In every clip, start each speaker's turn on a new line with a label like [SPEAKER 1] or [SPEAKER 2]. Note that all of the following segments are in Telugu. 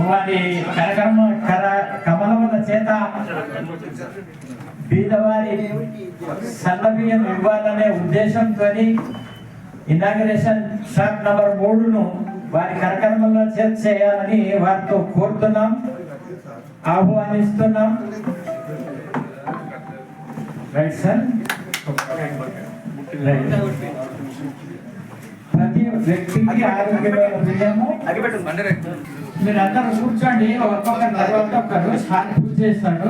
[SPEAKER 1] వారి కరకర్మ కర కమలముల చేత బీదవారి సన్నబియ్యం ఇవ్వాలనే ఉద్దేశంతో ఇనాగ్రేషన్ షాక్ నంబర్ మూడును వారి కరకర్మల్లో చేత చేయాలని వారితో కోరుతున్నాం ఆహ్వానిస్తున్నాం. Right sir? ప్రతి వ్యక్తికి ఆరోగ్యమైన మీరు అందరూ కూర్చోండి ఒక్కొక్కరి తర్వాత ఒక్కరు సార్ పూజ చేస్తాడు.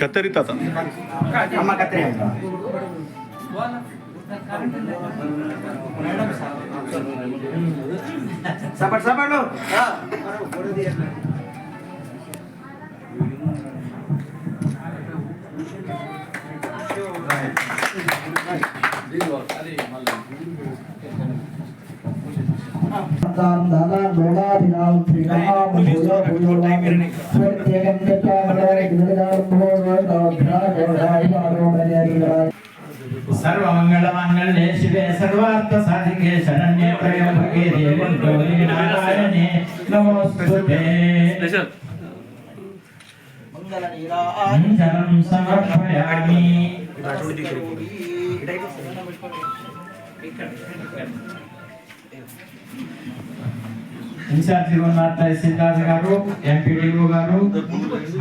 [SPEAKER 2] ಕತ್ತರಿ ತಾತ ಅಮ್ಮ ಕತ್ತರಿ ಸಪಟ್ ಸಪಟು Thank you. తాం ధన గుణాభినాం శ్రీరామభూయభూయోమం ప్రత్యేకం చట్టామరే
[SPEAKER 1] గురుదారుభోగోదాభ్రాగోదాభిమానోమర్యాదిగా సర్వమంగళమంగళే శివే సర్వార్థ సాధికే సమర్పయామి ఇన్ఛార్జి ఉన్న తహసీల్దార్ గారు ఎంపీడీఓ గారు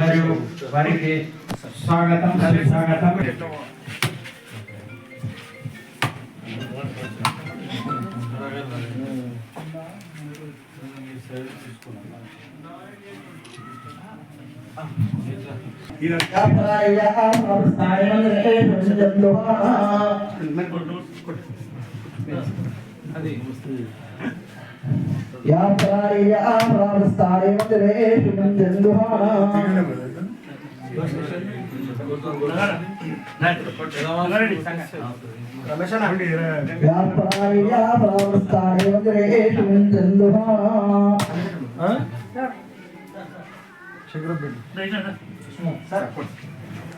[SPEAKER 1] మరియు వారికి స్వాగతం స్వాగతం.
[SPEAKER 2] يا باري يا أمرار ستاري مدريش من جندهانا వ్యాపారి వ్యాపారస్తాడే రేటు శంకరపేట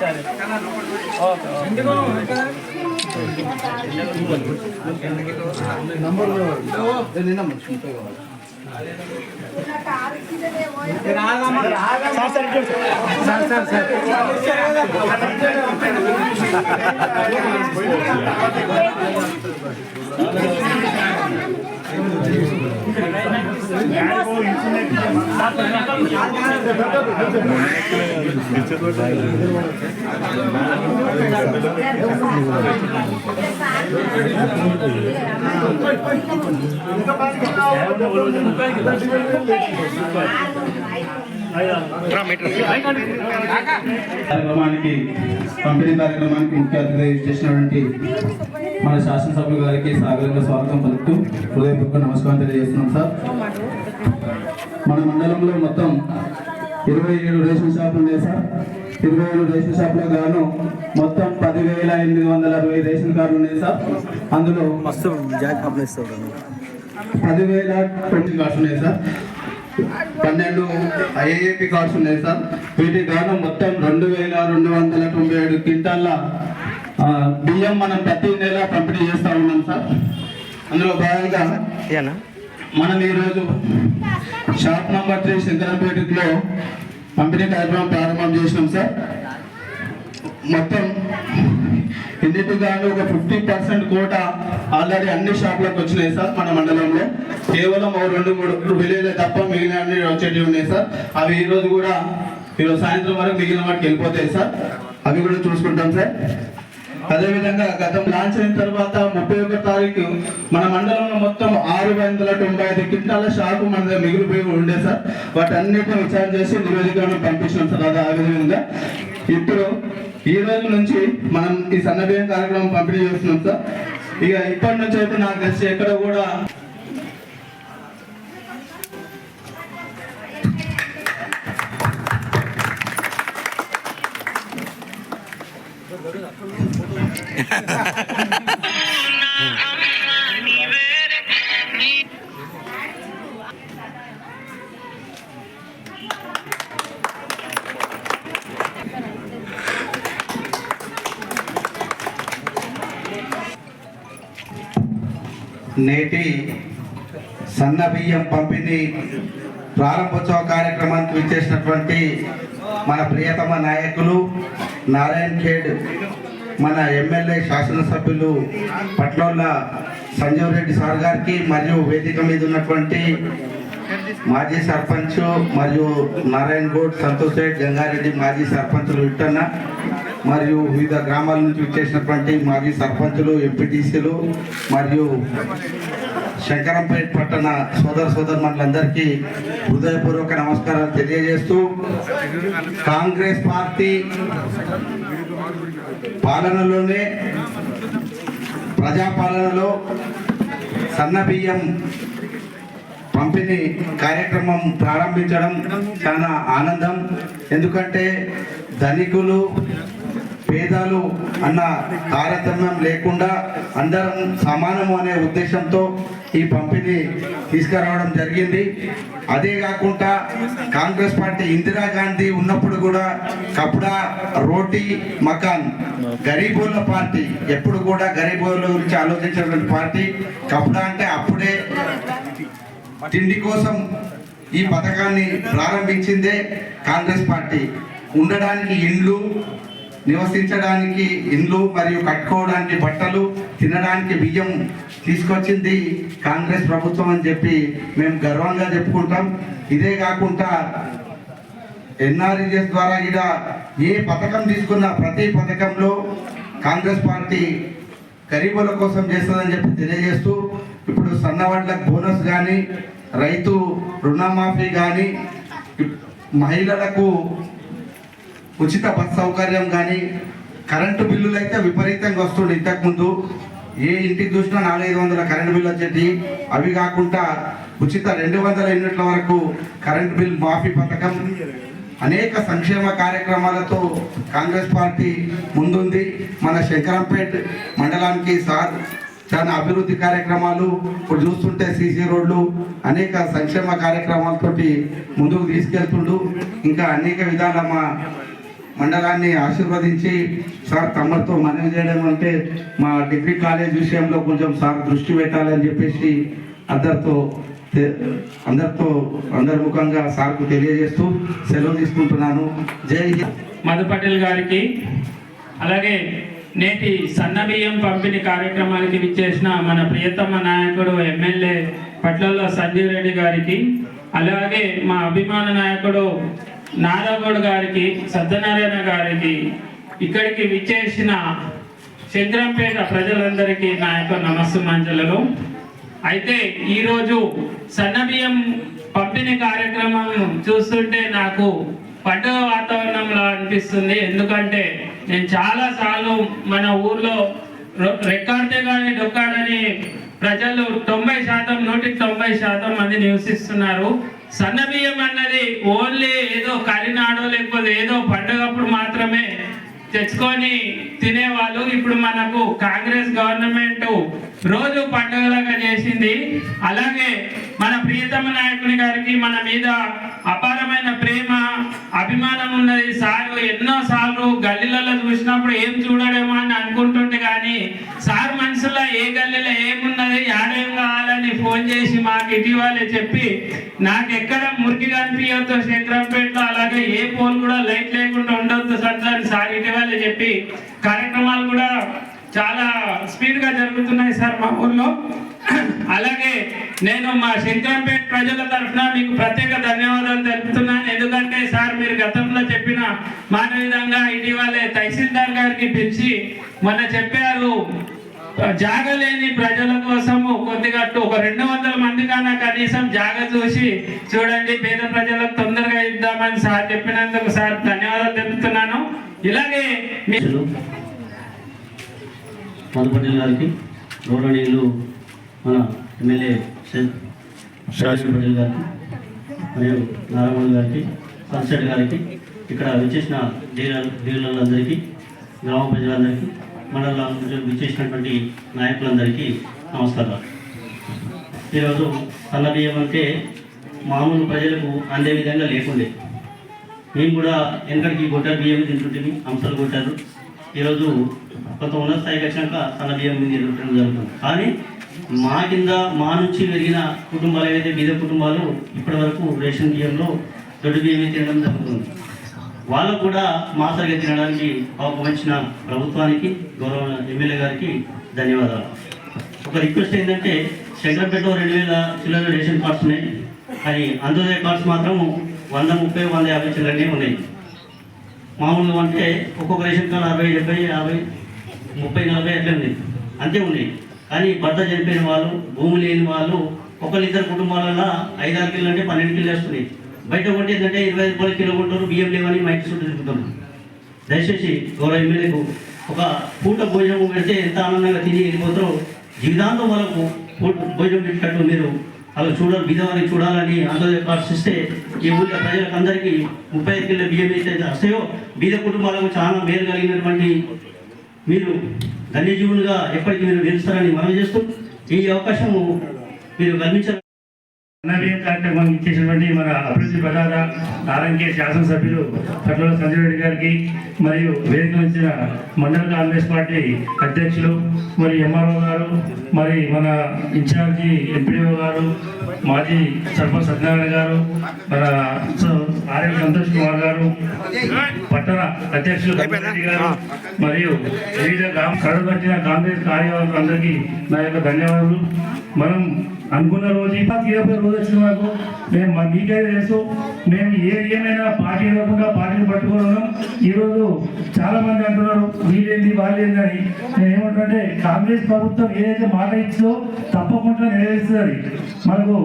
[SPEAKER 2] ಸರಿ okay okay. Number अवस्थाय मंगले संजलोहा या प्राया अवस्थाय मंगले
[SPEAKER 3] కార్యక్రమానికి పంపిణీ కార్యక్రమానికి ముఖ్య అతిథి చేసినటువంటి మన శాసనసభ్యుల గారికి సాగరంగా స్వాగతం పలుకుతూ హృదయపూర్వక నమస్కారం తెలియజేస్తున్నాం సార్. మన మండలంలో మొత్తం ఇరవై ఏడు రేషన్ షాపులు ఉన్నాయి సార్. ఇరవై ఏడు రేషన్ షాపులో గాను మొత్తం పదివేల ఎనిమిది వందల అరవై రేషన్ కార్డులు ఉన్నాయి సార్. అందులో పదివేల ట్వంటీ కార్డ్స్ ఉన్నాయి సార్. పన్నెండు ఐఏపీ కార్డ్స్ ఉన్నాయి సార్. వీటి గాను మొత్తం రెండు వేల రెండు వందల తొంభై ఏడు క్వింటాల బియ్యం మనం ప్రతి నెల పంపిణీ చేస్తా ఉన్నాం సార్. అందులో భాగంగా మనం ఈరోజు షాప్ నంబర్ త్రీ శంకరంపేటలో పంపిణీ కార్యక్రమం ప్రారంభం చేసినాం సార్. మొత్తం ఎందుకు గాను ఒక ఫిఫ్టీ పర్సెంట్ కోట ఆల్రెడీ అన్ని షాపులకు వచ్చినాయి సార్ మన మండలంలో. కేవలం రెండు మూడు విలేజ్లే తప్ప మిగిలిన అన్ని వచ్చేటివి ఉన్నాయి సార్. అవి ఈ రోజు కూడా ఈరోజు సాయంత్రం వరకు మిగిలిన వాటికి వెళ్ళిపోతాయి సార్. అవి కూడా చూసుకుంటాం సార్. అదేవిధంగా గతం లాంచ్ అయిన తర్వాత ముప్పై ఒక్క తారీఖు మన మండలంలో మొత్తం ఆరు వందల తొంభై ఐదు క్వింటాల షాపు మన మిగిలిపోయి ఉండే సార్. వాటన్నిటిని విచారణ చేసి నివేదికలను పంపించాం సార్. అదే ఆ విధంగా. ఇప్పుడు ఈ రోజు నుంచి మనం ఈ సన్నబియ్యం కార్యక్రమం పంపిణీ చేస్తున్నాం సార్. ఇక ఇప్పటి నుంచి అయితే నాకు తెలిసి ఎక్కడ కూడా
[SPEAKER 4] నేటి సన్న బియ్యం పంపిణీ ప్రారంభోత్సవ కార్యక్రమానికి విచ్చేసినటువంటి మన ప్రియతమ నాయకులు నారాయణ ఖేడ్ మన ఎమ్మెల్యే శాసనసభ్యులు పట్లోళ్ళ సంజీవ్ రెడ్డి సార్ గారికి మరియు వేదిక మీద ఉన్నటువంటి మాజీ సర్పంచ్ మరియు నారాయణ గౌడ్ సంతోష్ రెడ్డి గంగారెడ్డి మాజీ సర్పంచులు విట్టన్న మరియు వివిధ గ్రామాల నుంచి వచ్చేసినటువంటి మాజీ సర్పంచులు ఎంపీటీసీలు మరియు శంకరంపేట పట్టణ సోదర సోదరులందరికీ హృదయపూర్వక నమస్కారాలు తెలియజేస్తూ కాంగ్రెస్ పార్టీ పాలనలోనే ప్రజాపాలనలో సన్న బియ్యం పంపిణీ కార్యక్రమం ప్రారంభించడం చాలా ఆనందం. ఎందుకంటే ధనికులు భేదాలు అన్న తారతమ్యం లేకుండా అందరం సమానము అనే ఉద్దేశంతో ఈ పంపిణీ తీసుకురావడం జరిగింది. అదే కాకుండా కాంగ్రెస్ పార్టీ ఇందిరాగాంధీ ఉన్నప్పుడు కూడా కప్డా రోటీ మకాన్ గరీబోళ్ళ పార్టీ ఎప్పుడు కూడా గరీబోళ్ళ గురించి ఆలోచించినటువంటి పార్టీ కప్డా అంటే అప్పుడే తిండి కోసం ఈ పథకాన్ని ప్రారంభించిందే కాంగ్రెస్ పార్టీ. ఉండడానికి ఇండ్లు నివసించడానికి ఇండ్లు మరియు కట్టుకోవడానికి బట్టలు తినడానికి బియ్యం తీసుకొచ్చింది కాంగ్రెస్ ప్రభుత్వం అని చెప్పి మేము గర్వంగా చెప్పుకుంటాం. ఇదే కాకుండా ఎన్ఆర్ఈఎస్ ద్వారా ఇలా ఏ పథకం తీసుకున్న ప్రతి పథకంలో కాంగ్రెస్ పార్టీ గరీబుల కోసం చేస్తుందని చెప్పి తెలియజేస్తూ ఇప్పుడు సన్నవాళ్ళకు బోనస్ కానీ రైతు రుణమాఫీ కానీ మహిళలకు ఉచిత బస్ సౌకర్యం కానీ కరెంటు బిల్లులు అయితే విపరీతంగా వస్తుండే ఇంతకుముందు. ఏ ఇంటికి చూసినా నాలుగైదు వందల కరెంటు బిల్లు వచ్చేటి అవి కాకుండా ఉచిత రెండు వందల యూనిట్ల వరకు కరెంటు బిల్ మాఫీ పథకం. అనేక సంక్షేమ కార్యక్రమాలతో కాంగ్రెస్ పార్టీ ముందుంది. మన శంకరంపేట్ మండలానికి సార్ చాలా అభివృద్ధి కార్యక్రమాలు. ఇప్పుడు చూస్తుంటే సీసీ రోడ్లు అనేక సంక్షేమ కార్యక్రమాలతోటి ముందుకు తీసుకెళ్తుండు. ఇంకా అనేక విధాల మా మండలాన్ని ఆశీర్వదించి సార్ తమరితో మనవి చేయడం అంటే మా డిగ్రీ కాలేజ్ విషయంలో కొంచెం సార్ దృష్టి పెట్టాలని చెప్పేసి అందరితో అందరితో అందరి ముఖంగా సార్కు తెలియజేస్తూ సెలవు తీసుకుంటున్నాను. జై
[SPEAKER 5] మధు పటేల్ గారికి అలాగే నేటి సన్నబియ్యం పంపిణీ కార్యక్రమానికి విచ్చేసిన మన ప్రియతమ నాయకుడు ఎమ్మెల్యే పట్లలో సంజీవ్ రెడ్డి గారికి అలాగే మా అభిమాన నాయకుడు నారాగౌడ్ గారికి సత్యనారాయణ గారికి ఇక్కడికి విచ్చేసిన చంద్రంపేట ప్రజలందరికీ నా యొక్క నమస్సుమాంజలు అయితే ఈరోజు సన్నబియ్యం పంపిణీ కార్యక్రమం చూస్తుంటే నాకు పండుగ వాతావరణంలో అనిపిస్తుంది. ఎందుకంటే నేను చాలాసార్లు మన ఊర్లో రికార్డే కానీ డొక్కాడని ప్రజలు తొంభై శాతం నూటికి తొంభై శాతం మంది నివసిస్తున్నారు. సన్నబియ్యం అన్నది ఓన్లీ ఏదో కరినాడో లేకపోతే ఏదో పండుగప్పుడు మాత్రమే తెచ్చుకొని తినేవాళ్ళు. ఇప్పుడు మనకు కాంగ్రెస్ గవర్నమెంట్ రోజు పంట చేసింది. అలాగే మన ప్రియతమ నాయకుని గారికి మన మీద అపారమైన ప్రేమ అభిమానం ఉన్నది. సార్ ఎన్నో సార్లు గల్లీలలో చూసినప్పుడు ఏం చూడడేమో అని అనుకుంటుంటే కానీ సార్ మనసులో ఏ గల్లీలో ఏమున్నది ఆడేం కావాలని ఫోన్ చేసి మాకు ఇటీవలే చెప్పి నాకు ఎక్కడ మురికి కనిపించొద్దు శంకరంపేటలో అలాగే ఏ పోల్ కూడా లైట్ లేకుండా ఉండొద్దు సార్ సార్ ఇటీవలే చెప్పి కార్యక్రమాలు కూడా
[SPEAKER 1] చాలా స్పీడ్గా జరుగుతున్నాయి సార్ మా ఊర్లో. అలాగే నేను మా శంకరంపేట ప్రజల తరఫున మీకు ప్రత్యేక ధన్యవాదాలు తెలుపుతున్నాను. ఎందుకంటే సార్ మీరు గతంలో చెప్పిన మాన విధంగా ఇటీవలే తహసీల్దార్ గారికి పిలిచి మొన్న చెప్పారు జాగలేని ప్రజల కోసము కొద్దిగా ఒక రెండు వందల మంది కన్నా కనీసం జాగ చూసి చూడండి పేద ప్రజలకు తొందరగా ఇద్దామని సార్ చెప్పినందుకు సార్ ధన్యవాదాలు తెలుపుతున్నాను. ఇలాగే
[SPEAKER 6] మీరు మధుపటేల్ గారికి గౌరవనీయులు మన ఎమ్మెల్యే శం- శాసన పటేల్ గారికి మరియు నారాయణ గారికి సన్సెట్ గారికి ఇక్కడ విచ్చేసిన డీలర్ డీలర్లందరికీ గ్రామ ప్రజలందరికీ మండల ప్రజలు విచ్చేసినటువంటి నాయకులందరికీ నమస్కారాలు. ఈరోజు సన్న బియ్యం అంటే మామూలు ప్రజలకు అందే విధంగా లేకుండే. మేము కూడా వెనకడికి గొడ్డల బియ్యం తింటుంటే అంశాలు కొట్టారు ఈరోజు కొంత ఉన్నత స్థాయికి వచ్చినాక సన్న బియ్యం మీద జరుగుతుంది. కానీ మా కింద మా నుంచి పెరిగిన కుటుంబాలు ఏవైతే బీద కుటుంబాలు ఇప్పటి వరకు రేషన్ బియ్యంలో దొడ్డు బియ్యమే తినడం జరుగుతుంది. వాళ్ళకు కూడా మాసరిగా తినడానికి అవకాశం ప్రభుత్వానికి గౌరవ ఎమ్మెల్యే గారికి ధన్యవాదాలు. ఒక రిక్వెస్ట్ ఏంటంటే శంకరపేట రెండు వేల చిల్లర రేషన్ కార్డ్స్ ఉన్నాయి. కానీ అంత్యోదయ కార్డ్స్ మాత్రం వంద ముప్పై వంద యాభై చిల్లరనే ఉన్నాయి. మామూలుగా అంటే ఒక్కొక్క రేషన్ కార్డు అరవై డెబ్బై యాభై ముప్పై నలభై అట్లా ఉంది. అంతే ఉన్నాయి కానీ భర్త చనిపోయిన వాళ్ళు భూమి లేని వాళ్ళు ఒకరిద్దరు కుటుంబాలలో ఐదారు కిలో అంటే పన్నెండు కిలో వస్తున్నాయి. బయట కొంటే ఏంటంటే ఇరవై ఐదు రూపాయల కిలో కొంటారు బియ్యం లేవని మైక్ చుట్టూ దయచేసి గౌరవ ఎమ్మెల్యేకు ఒక పూట భోజనం పెడితే ఎంత ఆనందంగా తిని వెళ్ళిపోతారో జీవితాంతం వాళ్ళకు పూట భోజనం పెట్టినట్టు మీరు అలా చూడాలి బీదవారిని చూడాలని అందరూ ఆశిస్తే ఈ ఊళ్ళో ప్రజలకు అందరికీ ముప్పై ఐదు కిలో బియ్యం అయితే వస్తాయో బీద కుటుంబాలకు చాలా మేలు కలిగినటువంటి మీరు ధన్యజీవులుగా ఎప్పటికీ మీరు నిలుస్తారని మనం చేస్తూ ఈ అవకాశము మీరు కల్పించారు
[SPEAKER 7] అన్నవీయం కార్యక్రమం ఇచ్చేసినటువంటి మన అభివృద్ధి ప్రధాన ఆర్ఎంకే శాసనసభ్యులు కట్ల సంజయ్ రెడ్డి గారికి మరియు వేదిక వచ్చిన మండల కాంగ్రెస్ పార్టీ అధ్యక్షులు మరి ఎంఆర్ఓ గారు మరి మన ఇన్ఛార్జి ఎంపీడీఓ గారు మాజీ సర్పంచ్ సత్యనారాయణ గారు మన ఆర్ఎం సంతోష్ కుమార్ గారు పట్టణ అధ్యక్షులు గారు మరియు వివిధ గ్రామ కాంగ్రెస్ కాంగ్రెస్ అందరికీ నా యొక్క ధన్యవాదాలు మనం అనుకున్న రోజు ఇరవై రోజు వచ్చిన వరకు మేము మా మీకే తెలుసు. మేము ఏ ఏమైనా పార్టీ ఇవ్వకుండా పార్టీని పట్టుకోవడం ఈరోజు చాలా మంది అంటున్నారు. వీళ్ళేంది వాళ్ళేంది అని. నేను ఏమంటుంటే కాంగ్రెస్ ప్రభుత్వం ఏదైతే మాట ఇచ్చిందో తప్పకుండా నెరవేరుస్తుంది మనకు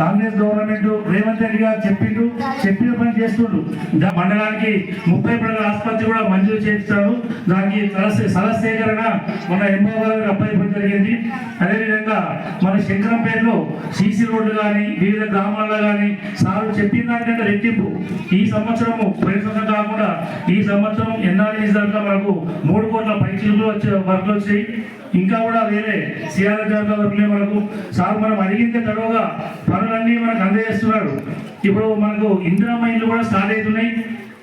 [SPEAKER 7] కాంగ్రెస్ గవర్నమెంట్ రేవంత్ రెడ్డి గారు చెప్పిండు చెప్పిన పని చేస్తుండు మండలానికి ముప్పై పడగల ఆసుపత్రి కూడా మంజూరు చేస్తారు దానికి సలసే సేకరణ మన ఎంఓ గారు అప్పగించడం జరిగింది. అదేవిధంగా మన శంకరంపేటలో సీసీ రోడ్లు కానీ వివిధ గ్రామాల్లో కానీ సార్లు చెప్పిన దానికంటే రెట్టింపు. ఈ సంవత్సరము పోయిన సంవత్సరం కాకుండా ఈ సంవత్సరం ఎన్ఆర్ఎస్ దాంట్లో మనకు మూడు కోట్ల పైచిలులు వచ్చే వర్క్లు వచ్చాయి. ఇంకా కూడా వేరే సిఆర్ జాబితా వర్క్లే మనకు సార్ మనం అడిగితే తడవగా పనులన్నీ మనకు అందజేస్తున్నారు. ఇప్పుడు మనకు ఇందిరమ్మ ఇల్లు కూడా స్టార్ట్ అవుతున్నాయి.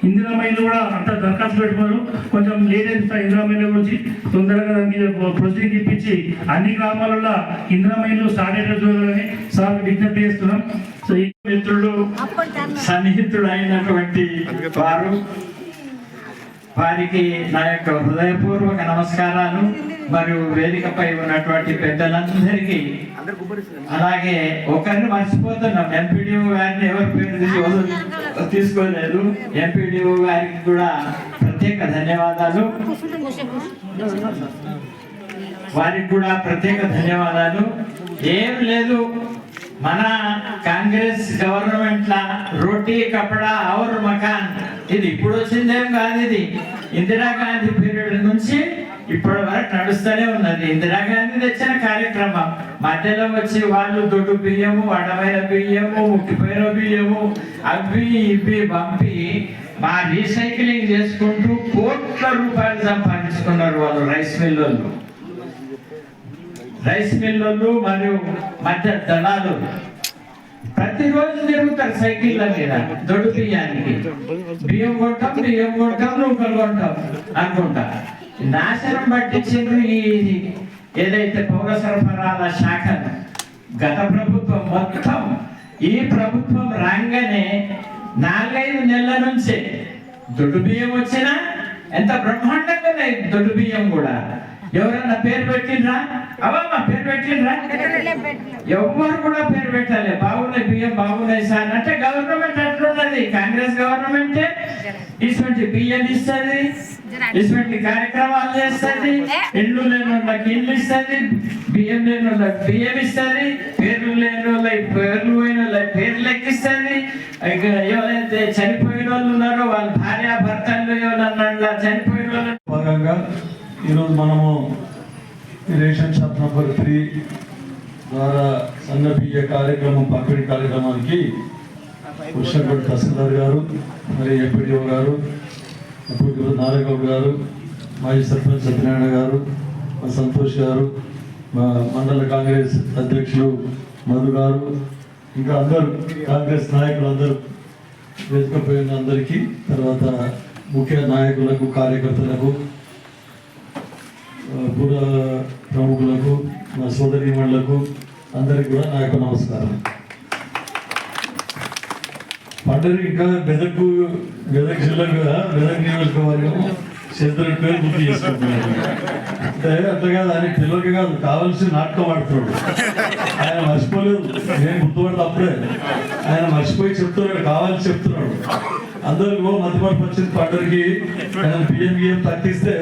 [SPEAKER 7] ఇందిరమ్మ కూడా అంత దరఖాస్తు పెట్టుకున్నారు కొంచెం లేట్ అవుతుంది గురించి. తొందరగా దానికి ప్రొసీడింగ్ ఇప్పించి అన్ని గ్రామాలలో ఇందిరమ్మ ఇల్లు స్టార్ట్ అయ్యేటట్టు సార్ విజ్ఞప్తి చేస్తున్నాం. సో ఈ
[SPEAKER 1] మిత్రుడు సన్నిహితుడు అయినటువంటి వారు. వారికి నా యొక్క హృదయపూర్వక నమస్కారాలు. మరియు వేదికపై ఉన్నటువంటి పెద్దలందరికీ అలాగే ఒకరిని మర్చిపోతున్నాం ఎంపీడీఓ గారిని ఎవరి పేరు తీసి తీసుకోలేదు ఎంపీడీఓ గారికి కూడా ప్రత్యేక ధన్యవాదాలు. వారికి కూడా ప్రత్యేక ధన్యవాదాలు. ఏం లేదు మన కాంగ్రెస్ గవర్నమెంట్ లా రోటీ కపడా అవర్ మకాన్. ఇది ఇప్పుడు వచ్చిందేం కాదు ఇది. ఇందిరాగాంధీ పీరియడ్ నుంచి ఇప్పటి వరకు నడుస్తూనే ఉన్నది. ఇందిరాగాంధీ తెచ్చిన కార్యక్రమం. మధ్యలో వచ్చి వాళ్ళు దొడ్డు బియ్యము అడవైన బియ్యము ముక్కిపోయిన బియ్యము అవి ఇవి పంపి మా రీసైక్లింగ్ చేసుకుంటూ కోట్ల రూపాయలు సంపాదించుకున్నారు వాళ్ళు రైస్ మిల్లు రైస్ మిల్లు మరియు మధ్య దళాలు. ప్రతిరోజు తిరుగుతారు సైకిళ్ళ మీద దొడ్డు బియ్యానికి. బియ్యం కొంటాం బియ్యం కొంటాం నూకలు కొంటాం అనుకుంటా. నాశనం పట్టించింది ఈ ఏదైతే పౌర సరఫరాల శాఖ గత ప్రభుత్వం మొత్తం ఈ ప్రభుత్వం రాగానే నాలుగైదు నెలల నుంచే దొడ్డు బియ్యం వచ్చినా ఎంత బ్రహ్మాండంగా దొడ్డు బియ్యం కూడా. ఎవరన్నా పేరు పెట్టిండ్రా? అవమ్మ పేరు పెట్టిండ్రా? ఎవ్వరు కూడా పేరు పెట్టాలి. బాగున్నాయి బియ్యం బాగున్నాయి సార్ అంటే గవర్నమెంట్ అట్లున్నది. కాంగ్రెస్ గవర్నమెంట్ ఇటువంటి బియ్యం ఇస్తుంది ఇటువంటి కార్యక్రమాలు చేస్తుంది ఇల్లు లేని వాళ్ళకి ఇల్లు ఇస్తుంది బియ్యం లేని వాళ్ళకి బియ్యం ఇస్తుంది పేర్లు లేని వాళ్ళకి పేర్లు పోయిన వాళ్ళకి పేర్లు లెక్కిస్తుంది. ఇక ఎవరైతే చనిపోయిన వాళ్ళు ఉన్నారో వాళ్ళ భార్య
[SPEAKER 8] ఈరోజు మనము రేషన్ షాప్ నంబర్ త్రీ ద్వారా సన్న కార్యక్రమం పంపిణీ కార్యక్రమానికి కృష్ణగడ్ తహసీల్దార్ గారు మరి ఎంపీడీఓ గారు అప్పుడు నారాయణగౌడ్ గారు మాజీ సర్పంచ్ సత్యనారాయణ గారు మా సంతోష్ గారు మా మండల కాంగ్రెస్ అధ్యక్షులు మధు గారు ఇంకా అందరూ కాంగ్రెస్ నాయకులు అందరూ వేసుకుపోయిన అందరికీ తర్వాత ముఖ్య నాయకులకు కార్యకర్తలకు పూర ప్రముఖులకు నా సోదరిమణులకు అందరికి కూడా నా యొక్క నమస్కారం. పండుగ ఇంకా మెదక్ మెదక్ జిల్లాకు కదా మెదక్ నియోజకవర్గం చంద్రుడి పేరు గుర్తు చేసుకుంటున్నాడు అంటే అట్లా కాదు ఆయన పిల్లలకి కాదు కావాల్సిన నాటకం ఆడుతున్నాడు. ఆయన మర్చిపోలేదు. నేను గుర్తుపడతా అప్పుడే. ఆయన మర్చిపోయి చెప్తున్నాడు కావాలని చెప్తున్నాడు. అందరూ మధ్యమర్పు వచ్చింది పండుగకి ఆయన బియ్యం బియ్యం తగ్గిస్తే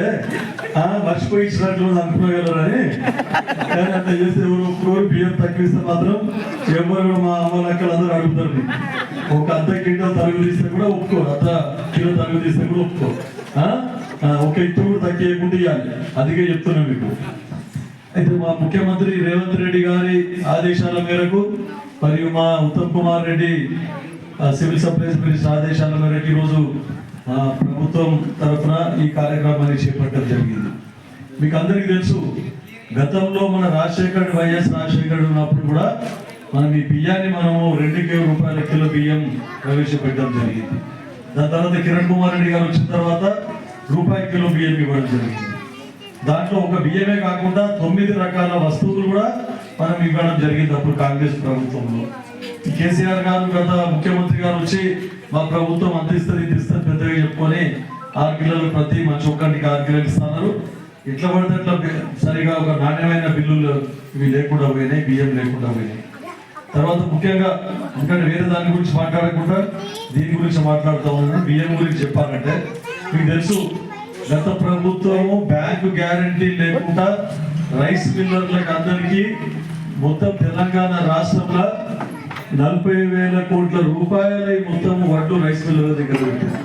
[SPEAKER 8] ఆ, మర్చిపోయి అనుకోగలరని కానీ అట్లా చేస్తే ఎవరు ఒక్కరు బియ్యం తగ్గిస్తే మాత్రం ఎవరు మా అమ్మ లెక్కలు అందరూ అడుగుతారు. ఒక అర్ధ కిలో తరుగు తీస్తే కూడా ఒప్పుకో అర్ధ కిలో తరుగు తీస్తే కూడా ఒప్పుకో ఒక ఇత్తు కూడా తగ్గకుండా ఇవ్వాలి. అదిగే చెప్తున్నా మీకు. అయితే మా ముఖ్యమంత్రి రేవంత్ రెడ్డి గారి ఆదేశాల మేరకు మరియు మా Uttam Kumar Reddy civil supplies minister ఆదేశాల మేరకు ఈరోజు ప్రభుత్వం తరఫున ఈ కార్యక్రమాన్ని చేపట్టడం జరిగింది. మీకు అందరికీ తెలుసు గతంలో మన రాజశేఖర్ వైఎస్ రాజశేఖర్ ఉన్నప్పుడు కూడా మనం ఈ బియ్యాన్ని మనము రెండు రూపాయల కిలో బియ్యం ప్రవేశపెట్టడం జరిగింది. దాని తర్వాత కిరణ్ కుమార్ రెడ్డి గారు వచ్చిన తర్వాత రూపాయి కిలో బియ్యం ఇవ్వడం జరిగింది. దాంట్లో ఒక బియ్యమే కాకుండా తొమ్మిది రకాల వస్తువులు కూడా మనం ఇవ్వడం జరిగింది అప్పుడు కాంగ్రెస్ ప్రభుత్వంలో. కేసీఆర్ గారు గత ముఖ్యమంత్రి గారు వచ్చి మా ప్రభుత్వం అందిస్తుంది ఇది ఇస్తుంది పెద్దగా చెప్పుకొని ఆరు కిలోలు ప్రతి మంచి ఒక్కరికి ఆరు కిలోలు ఇస్తున్నారు. ఎట్లా పడితే అట్లా సరిగా ఒక నాణ్యమైన బిల్లులు ఇవి లేకుండా పోయినాయి బియ్యం లేకుండా పోయినాయి. తర్వాత ముఖ్యంగా ఎందుకంటే వేరే దాని గురించి మాట్లాడకుండా దీని గురించి మాట్లాడుతూ ఉన్నాను బియ్యం గురించి చెప్పాలంటే. మీకు తెలుసు గత ప్రభుత్వము బ్యాంకు గ్యారంటీ లేకుండా రైస్ మిల్లర్లకు అందరికీ మొత్తం తెలంగాణ రాష్ట్రంలో నలభై వేల కోట్ల రూపాయల మొత్తం వడ్లు రైస్ మిల్లుల దగ్గర పెట్టారు.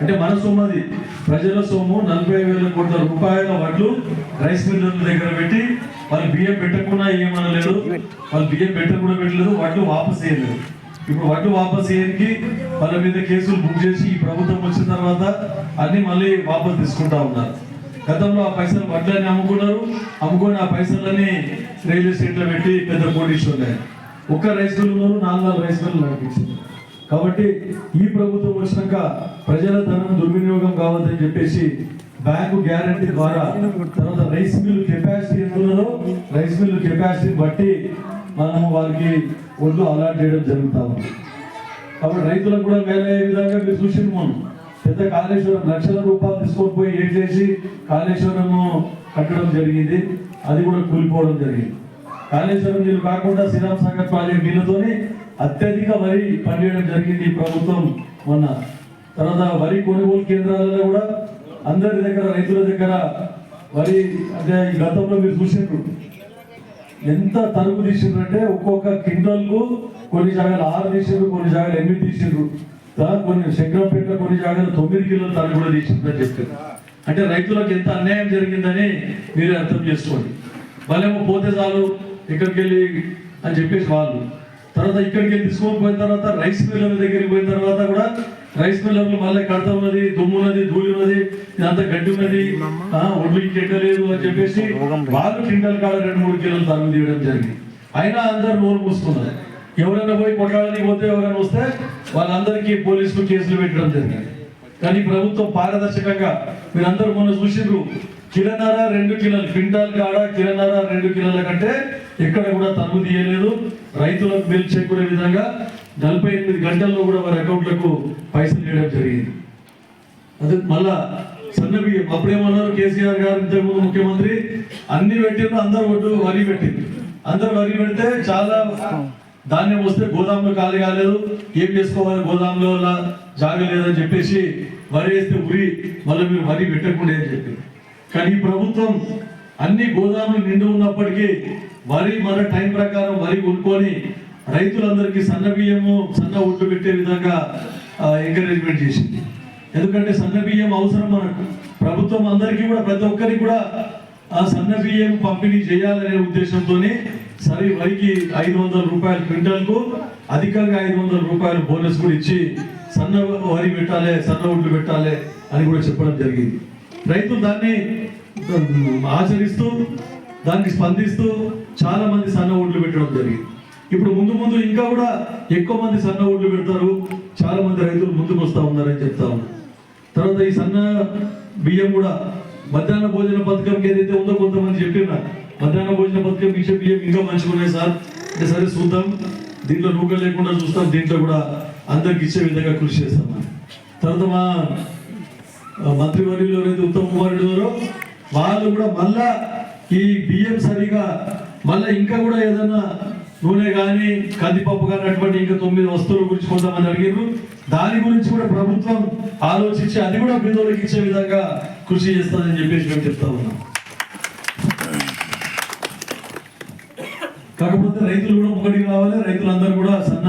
[SPEAKER 8] అంటే మన సొమ్మది. ప్రజల సొమ్ము నలభై వేల కోట్ల రూపాయల వడ్లు రైస్ మిల్లుల దగ్గర పెట్టి వాళ్ళు బియ్యం పెట్టకుండా ఏమనలేదు. వాళ్ళు బియ్యం పెట్టకుండా పెట్టలేదు. వడ్లు వాపస్ చేయలేదు. ఇప్పుడు వడ్లు వాపస్ చేయడానికి వాళ్ళ మీద కేసులు బుక్ చేసి ఈ ప్రభుత్వం వచ్చిన తర్వాత అన్ని మళ్ళీ వాపస్ తీసుకుంటా ఉన్నారు. గతంలో ఆ పైసలు వడ్లని అమ్ముకున్నారు. అమ్ముకొని ఆ పైసలని రియల్ స్టేట్లో పెట్టి పెద్ద కోటీశ్వర్లు. ఒక్క రైస్ మిల్లులోనూ నాలుగు నాలుగు రైస్ మిల్లు నడిపించింది. కాబట్టి ఈ ప్రభుత్వం వచ్చినాక ప్రజల ధనం దుర్వినియోగం కావద్దని చెప్పేసి బ్యాంకు గ్యారంటీ ద్వారా తర్వాత రైస్ మిల్లు కెపాసిటీ ఎందులో రైస్ మిల్లు కెపాసిటీ బట్టి మనము వారికి ఒడ్లు అలాట్ చేయడం జరుగుతా ఉంది. కాబట్టి రైతులకు కూడా మేలు అయ్యే విధంగా మీరు చూసింది మనం పెద్ద కాళేశ్వరం లక్షల రూపాయలు తీసుకొని పోయి ఏం చేసి కాళేశ్వరము కట్టడం జరిగింది. అది కూడా కూలిపోవడం జరిగింది. కాళేశ్వరం నీళ్ళు కాకుండా శ్రీరామ్ సాగర్ ప్రాజెక్ట్ నీళ్ళతోనే అత్యధిక వరి పండియడం జరిగింది ఈ ప్రభుత్వం మొన్న. తర్వాత వరి కొనుగోలు కేంద్రాలలో కూడా అందరి దగ్గర రైతుల దగ్గర వరి అంటే ఈ గతంలో మీరు చూసినట్టు ఎంత తరుగు తీసిండ్రంటే ఒక్కొక్క క్వింటల్కు కొన్ని జాగాలు ఆరు తీసిండ్రు కొన్ని జాగాలు ఎనిమిది తీసిండ్రు. కొన్ని శంకరంపేట కొన్ని జాగాలు తొమ్మిది కిలోల తరుగు కూడా తీసిండ్రని చెప్తారు అంటే రైతులకు ఎంత అన్యాయం జరిగిందని మీరు అర్థం చేసుకోండి. వాళ్ళేమో పోతే చాలు ఇక్కడికి వెళ్ళి అని చెప్పేసి వాళ్ళు. తర్వాత ఇక్కడికి వెళ్ళి తీసుకొని పోయిన తర్వాత రైస్ మిల్లర్ల దగ్గరికి పోయిన తర్వాత కూడా రైస్ మిల్లర్లు మళ్ళీ కడత ఉన్నది దుమ్ము ఉన్నది ధూళి ఉన్నది ఇదంతా గడ్డి ఉన్నది. ఒడ్లు ఇంకెక్కలేదు అని చెప్పేసి వాళ్ళు క్వింటల్ కాడ రెండు మూడు కిలోలు తరుగు తీయడం జరిగింది. అయినా అందరు నోరు మూసుకున్నారు. ఎవరైనా పోయి కొట్టాలని పోతే ఎవరైనా వస్తే వాళ్ళందరికీ పోలీసులు కేసులు పెట్టడం జరిగింది. కానీ ప్రభుత్వం పారదర్శకంగా మీరందరూ మొన్న చూసిండ్రు. కిలోన్నర రెండు కిలోలు క్వింటాల్ కాడ కిలోన్నర రెండు కిలోల కంటే ఎక్కడ కూడా తరుగు తీయలేదు. రైతులకు మేలు చేకూరే విధంగా నలభై ఎనిమిది గంటల్లో కూడా వారి అకౌంట్లకు పైసలు వేయడం జరిగింది. అది మళ్ళా సన్న అప్పుడేమన్నారు కేసీఆర్ గారు ఇంతకుముందు ముఖ్యమంత్రి? అన్ని పెట్టిండ్రు అందరు ఒడ్డు వరి పెట్టింది అందరు వరి పెడితే చాలా ధాన్యం వస్తే గోదాంలో ఖాళీ కాలేదు. ఏం చేసుకోవాలి గోదాంలో అలా జాగ లేదని చెప్పేసి వరి వేస్తే ఉరి మళ్ళీ మీరు వరి పెట్టకుండా అని చెప్పి. కానీ ఈ ప్రభుత్వం అన్ని గోదాములు నిండు ఉన్నప్పటికీ వరి మన టైం ప్రకారం వరి కొనుక్కొని రైతులందరికీ సన్న బియ్యము సన్న ఒడ్డు పెట్టే విధంగా ఎంకరేజ్మెంట్ చేసింది. ఎందుకంటే సన్న బియ్యం అవసరం మనకు. ప్రభుత్వం అందరికీ కూడా ప్రతి ఒక్కరికి కూడా ఆ సన్న బియ్యం పంపిణీ చేయాలనే ఉద్దేశంతో సరే వరికి ఐదు వందల రూపాయలు క్వింటల్కు అధికంగా ఐదు వందల రూపాయలు బోనస్ కూడా ఇచ్చి సన్న వరి పెట్టాలి సన్న ఒడ్లు పెట్టాలి అని కూడా చెప్పడం జరిగింది. రైతులు దాన్ని ఆచరిస్తూ దానికి స్పందిస్తూ చాలా మంది సన్న ఒడ్లు పెట్టడం జరిగింది. ఇప్పుడు ముందు ముందు ఇంకా కూడా ఎక్కువ మంది సన్న ఒడ్లు పెడతారు. చాలా మంది రైతులు ముందుకు వస్తా ఉన్నారని చెప్తా ఉన్నారు. తర్వాత ఈ సన్న బియ్యం కూడా మధ్యాహ్న భోజన పథకంకి ఏదైతే ఉందో కొంతమంది చెప్పిన మధ్యాహ్న భోజన పథకం ఇచ్చే బియ్యం ఇంకా మంచిగా ఉన్నాయి సార్. అంటే సరే చూద్దాం. దీంట్లో నూకలు లేకుండా చూస్తాం. దీంట్లో కూడా అందరికి ఇచ్చే విధంగా కృషి చేస్తాం తర్వాత మా మంత్రివర్యులు ఎవరైతే ఉత్తమ్ కుమార్ రెడ్డి గారు వాళ్ళు కూడా మళ్ళా ఈ బియ్యం సరిగా మళ్ళా ఇంకా కూడా ఏదైనా నూనె కానీ కందిపప్పు కానీ అటువంటి ఇంకా తొమ్మిది వస్తువుల గురించి కొంతమంది అడిగారు దాని గురించి కూడా ప్రభుత్వం ఆలోచించి అది కూడా పేదోళ్ళకి ఇచ్చే విధంగా కృషి చేస్తుందని చెప్పేసి మేము చెప్తా ఉన్నాం. కాకపోతే రైతులు కూడా ముంగడికి రావాలి రైతులందరూ కూడా సన్న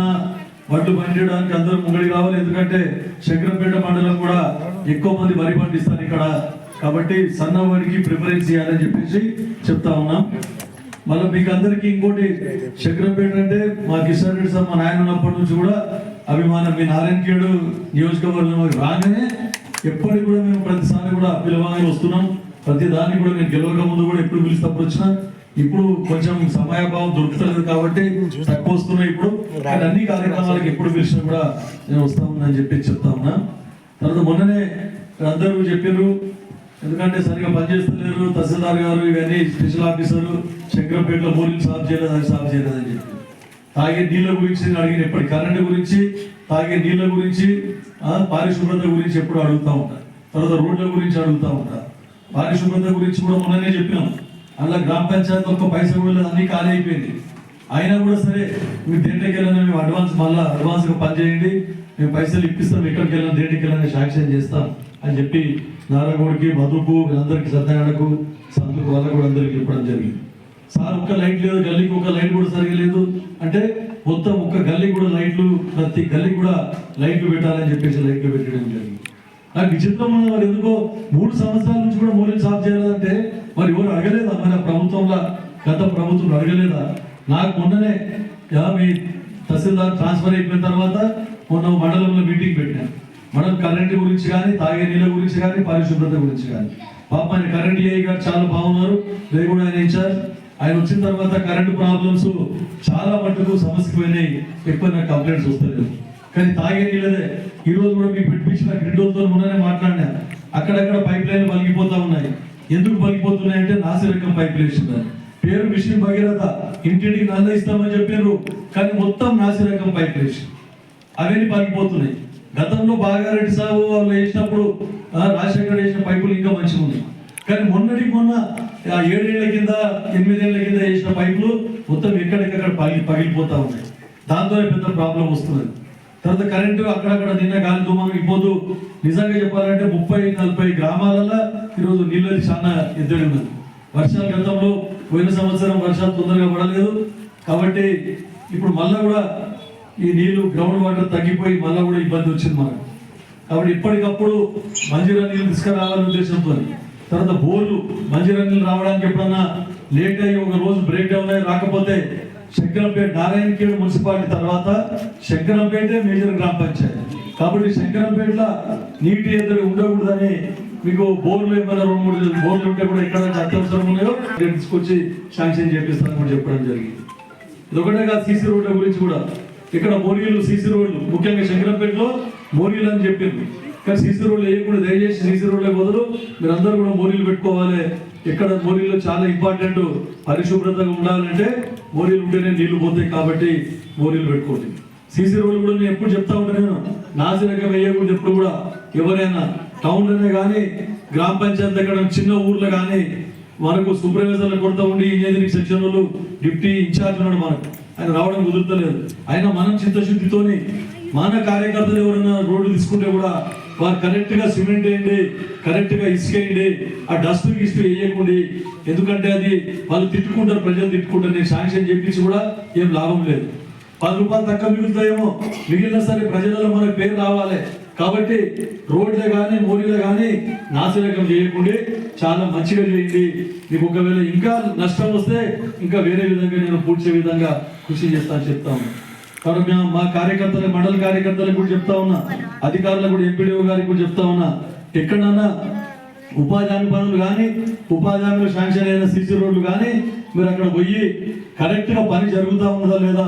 [SPEAKER 8] వడ్లు పండించడానికి అందరూ ముంగడికి రావాలి. ఎందుకంటే శంకరంపేట మండలం కూడా ఎక్కువ మంది వరి పండిస్తారు ఇక్కడ. కాబట్టి సన్న ప్రిఫరెన్స్ ఇవ్వాలని చెప్పేసి చెప్తా ఉన్నాం. మళ్ళీ మీకు అందరికీ ఇంకోటి చక్రంపేట అంటే మా కిషన్ రెడ్డి సార్ మా నాయన ఉన్నప్పటి నుంచి కూడా అభిమానం. మీ నారాయణఖేడు నియోజకవర్గం రాగానే ఎప్పటికి కూడా మేము ప్రతిసారి కూడా పిలవగానే వస్తున్నాం. ప్రతి దాన్ని కూడా నేను గెలవక ముందు కూడా ఎప్పుడు పిలిచినప్పుడు వచ్చినా ఇప్పుడు కొంచెం సమయాభావం దొరుకుతలేదు కాబట్టి తక్కువ వస్తున్నాయి ఇప్పుడు. అన్ని కార్యక్రమాలకు ఎప్పుడు పిలిచినా కూడా నేను వస్తా ఉన్నానని చెప్పి చెప్తా ఉన్నా. తర్వాత మొన్ననే అందరూ చెప్పారు ఎందుకంటే సరిగా పనిచేస్తలేరు తహసీల్దార్ గారు ఇవన్నీ స్పెషల్ ఆఫీసర్ శంకరంపేటలో మూలిని సాఫ్ చేయలేదు అది సాఫ్ చేయలేదు అని చెప్పి. తాగే నీళ్ళ గురించి నేను అడిగిన ఎప్పటి కరెంట్ గురించి తాగే నీళ్ళ గురించి పారిశుభ్రత గురించి ఎప్పుడు అడుగుతా ఉంటా. తర్వాత రోడ్ల గురించి అడుగుతా ఉంటా. పారిశుభ్రత గురించి కూడా మొన్ననే చెప్పినాం. అలా గ్రామ పంచాయతీ ఒక్క పైసలు కూడా అన్నీ ఖాళీ అయిపోయింది. అయినా కూడా సరే మీరు దేంట్లోకి వెళ్ళినా మేము అడ్వాన్స్ మళ్ళీ అడ్వాన్స్గా పనిచేయండి. మేము పైసలు ఇప్పిస్తాం ఎక్కడికి వెళ్ళినా దేంట్లోకి వెళ్ళినా శాంక్షన్ చేస్తాం. అని చెప్పి నారాయణగూడికి మధుకు అందరికి సత్యనారాయణకు సంతుకు వాళ్ళకు కూడా అందరికీ చెప్పడం జరిగింది. సార్ ఒక్క లైట్ లేదు గల్లీకి ఒక లైట్ కూడా సరిగా లేదు. అంటే మొత్తం ఒక్క గల్లీ కూడా లైట్లు ప్రతి గల్లీ కూడా లైట్లు పెట్టాలని చెప్పేసి లైట్లు పెట్టడం జరిగింది. నాకు విచిత్రం వారు మరి ఎందుకో మూడు సంవత్సరాల నుంచి కూడా మూలం సాఫ్ చేయాలంటే మరి ఎవరు అడగలేదా? మన ప్రభుత్వంలో గత ప్రభుత్వం అడగలేదా? నాకు మొన్ననే మీ తహసీల్దార్ ట్రాన్స్ఫర్ అయిపోయిన తర్వాత మొన్న మండలంలో మీటింగ్ పెట్టాను. మనం కరెంట్ గురించి కానీ తాగే నీళ్ళ గురించి కానీ పరిశుభ్రత గురించి కానీ. పాప ఆయన కరెంట్ ఏఐ గారు చాలా బాగున్నారు. రేపు కూడా ఆయన ఇన్ఛార్జ్ ఆయన వచ్చిన తర్వాత కరెంట్ ప్రాబ్లమ్స్ చాలా మటుకు సమస్య పోయినాయి. ఎక్కువ నాకు కంప్లైంట్స్ వస్తలేదు. కానీ తాగే నీళ్ళదే. ఈ రోజు కూడా మీకు పిలిపించిన గ్రిడ్లతో మొన్ననే మాట్లాడినా. అక్కడక్కడ పైప్ లైన్లు పలిగిపోతా ఉన్నాయి. ఎందుకు పలిగిపోతున్నాయి అంటే నాసిరకం పైప్ వేసిందని పేరు మిషన్ భగీరథ. ఇంటింటికి నల్ల ఇస్తామని చెప్పారు కానీ మొత్తం నాసిరకం పైప్ వేసి అవన్నీ పలిగిపోతున్నాయి గతంలో బాగారెడ్డి సాగు వాళ్ళు వేసినప్పుడు రాజశేఖర్ వేసిన పైపులు ఇంకా మంచిగా ఉంది కానీ మొన్నటి మొన్న ఆ ఏడేళ్ళ కింద ఎనిమిదేళ్ళ కింద వేసిన పైపులు మొత్తం ఎక్కడెక్కడ పగిలి పగిలిపోతూ ఉన్నాయి. దాంతో పెద్ద ప్రాబ్లం వస్తుంది. తర్వాత కరెంటు అక్కడక్కడ నిన్న గాలి దుమారం ఇవ్వదు నిజంగా చెప్పాలంటే ముప్పై నలభై గ్రామాలలో ఈరోజు నీళ్ళది చాలా ఎద్దడి ఉన్నది. వర్షాలు గతంలో పోయిన సంవత్సరం వర్షాలు తొందరగా పడలేదు. కాబట్టి ఇప్పుడు మళ్ళా కూడా ఈ నీళ్ళు గ్రౌండ్ వాటర్ తగ్గిపోయి మళ్ళీ కూడా ఇబ్బంది వచ్చింది మనకు. కాబట్టి ఇప్పటికప్పుడు మంజీరా నీళ్ళు తీసుకురావాలనే ఉద్దేశంతో తర్వాత బోర్లు మంజీరా నీళ్ళు రావడానికి ఎప్పుడన్నా లేట్ అయ్యి ఒక రోజు బ్రేక్ డౌన్ అయ్యి రాకపోతే శంకరంపేట నారాయణఖేడ్ మున్సిపాలిటీ తర్వాత శంకరంపేటే మేజర్ గ్రామ పంచాయతీ. కాబట్టి శంకరంపేటలో నీటి ఎదురు ఉండకూడదని మీకు బోర్లు ఏమైనా రెండు మూడు బోర్లు ఉంటే కూడా ఎక్కడ అత్యవసరం ఉన్నాయో తీసుకొచ్చి శాంక్షన్ చేపిస్తానని కూడా చెప్పడం జరిగింది. ఇదొకటే కాదు సీసీ రోడ్ల గురించి కూడా. ఇక్కడ బోరీలు సీసీ రోడ్లు ముఖ్యంగా శంకరంపేటలో మోరీలు అని చెప్పింది. కానీ సీసీ రోడ్లు వేయకుండా దయచేసి సీసీ రోడ్ల బదులు మీరందరూ కూడా బోరీలు పెట్టుకోవాలి. ఇక్కడ మోరీలు చాలా ఇంపార్టెంట్ పరిశుభ్రతగా ఉండాలంటే బోరీలు ఉంటేనే నీళ్ళు పోతాయి కాబట్టి మోరీలు పెట్టుకోండి. సీసీ రోడ్లు కూడా నేను ఎప్పుడు చెప్తా ఉంటాను నేను. నాసిరకం వేయకూడదు ఎప్పుడు కూడా. ఎవరైనా టౌన్లోనే కానీ గ్రామ పంచాయతీ దగ్గర చిన్న ఊర్లో కానీ మనకు సూపర్వైజర్లు కొడతా ఉండి ఇంజనీరింగ్ సెక్షన్ వాళ్ళు డిప్టీ ఇన్ఛార్జ్ ఉన్నాడు మనకు. ఆయన రావడం కుదురుతలేదు. అయినా మనం చిత్తశుద్ధితోని మన కార్యకర్తలు ఎవరైనా రోడ్డు తీసుకుంటే కూడా వారు కరెక్ట్గా సిమెంట్ వేయండి కరెక్ట్గా ఇసుక వేయండి ఆ డస్ట్ ఇసుక వేయకండి. ఎందుకంటే అది వాళ్ళు తిట్టుకుంటారు ప్రజలు తిట్టుకుంటారు. నేను శాంక్షన్ చేపించి కూడా ఏం లాభం లేదు. పది రూపాయలు తక్కువ మిగులుతాయేమో. మిగిలిన సరే ప్రజలలో మన పేరు రావాలి. కాబట్టి రోడ్లు కానీ మోరీలే కానీ నాశనకం చేయకుండా చాలా మంచిగా చేయండి. మీకు ఒకవేళ ఇంకా నష్టం వస్తే ఇంకా వేరే విధంగా నేను పూడ్చే విధంగా కృషి చేస్తాను చెప్తా ఉన్నా. కాబట్టి మేము మా కార్యకర్తలు మండల కార్యకర్తలకు కూడా చెప్తా ఉన్నా. అధికారులకు కూడా ఎంపీడీఓ గారికి కూడా చెప్తా ఉన్నా. ఎక్కడన్నా ఉపాధి హామీ పనులు కానీ ఉపాధి హామీలు శాంక్షన్ అయిన సీసీ రోడ్లు కానీ మీరు అక్కడ పోయి కరెక్ట్గా పని జరుగుతా ఉన్నదా లేదా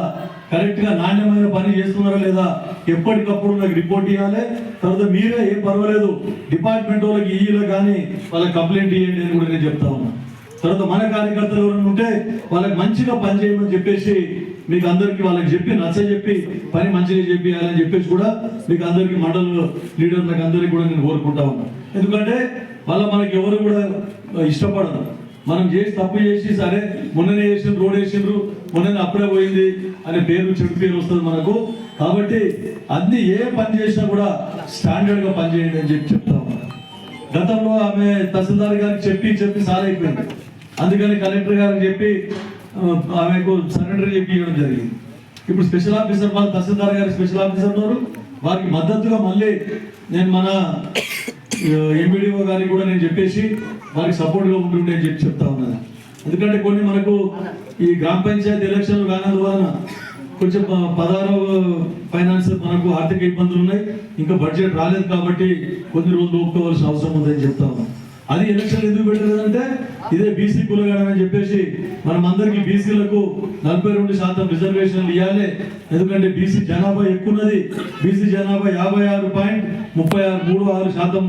[SPEAKER 8] కరెక్ట్గా నాణ్యమైన పని చేస్తున్నారా లేదా ఎప్పటికప్పుడు నాకు రిపోర్ట్ ఇవ్వాలి తర్వాత మీరే ఏం పర్వాలేదు డిపార్ట్మెంట్ వాళ్ళకి ఈలో కానీ వాళ్ళకి కంప్లైంట్ ఇవ్వండి అని కూడా నేను చెప్తా ఉన్నా. తర్వాత మన కార్యకర్తలు ఎవరైనా ఉంటే వాళ్ళకి మంచిగా పని చేయమని చెప్పేసి మీకు అందరికి వాళ్ళకి చెప్పి నచ్చ చెప్పి పని మంచిగా చెప్పియాలని చెప్పేసి కూడా మీకు అందరికి మండల లీడర్లకు అందరికీ కూడా నేను కోరుకుంటా ఉన్నా. ఎందుకంటే మళ్ళీ మనకి ఎవరు కూడా ఇష్టపడరు. మనం చేసి తప్పు చేసి సరే మొన్ననే చేసిండ్రు రోడ్ వేసిండ్రు మొన్ననే అప్పుడే పోయింది అనే పేరు చెడు పేరు వస్తుంది మనకు. కాబట్టి అన్ని ఏ పని చేసినా కూడా స్టాండర్డ్గా అని చెప్పి చెప్తాం గతంలో ఆమె తహసీల్దార్ గారికి చెప్పి చెప్పి సార్ అయిపోయింది. అందుకని కలెక్టర్ గారికి చెప్పి ఆమెకు సరెండర్ చెప్పి ఇవ్వడం జరిగింది. ఇప్పుడు స్పెషల్ ఆఫీసర్ వాళ్ళు తహసీల్దార్ గారి స్పెషల్ ఆఫీసర్ ఉన్నారు. వారికి మద్దతుగా మళ్ళీ నేను మన ఎంపీడీఓ గారికి కూడా నేను చెప్పేసి వారికి సపోర్ట్గా ఉంటుండే అని చెప్పి చెప్తా ఉన్నాను ఎందుకంటే కొన్ని మనకు ఈ గ్రామ పంచాయతీ ఎలక్షన్లు కానందువలన కొంచెం ప- ఫైనాన్స్ మనకు ఆర్థిక ఇబ్బందులు ఉన్నాయి. ఇంకా బడ్జెట్ రాలేదు కాబట్టి కొన్ని రోజులు ఒప్పుకోవాల్సిన అవసరం ఉందని చెప్తా ఉన్నాం. అది ఎలక్షన్ ఎందుకు పెట్టలేదంటే ఇదే బీసీ కులగాడని అని చెప్పేసి మనం అందరికి బీసీలకు నలభై రెండు శాతం రిజర్వేషన్లు ఇవ్వాలి ఎందుకంటే బీసీ జనాభా ఎక్కువ ఉన్నది బీసీ జనాభా యాభై ఆరు పాయింట్ ముప్పై ఆరు మూడు ఆరు శాతం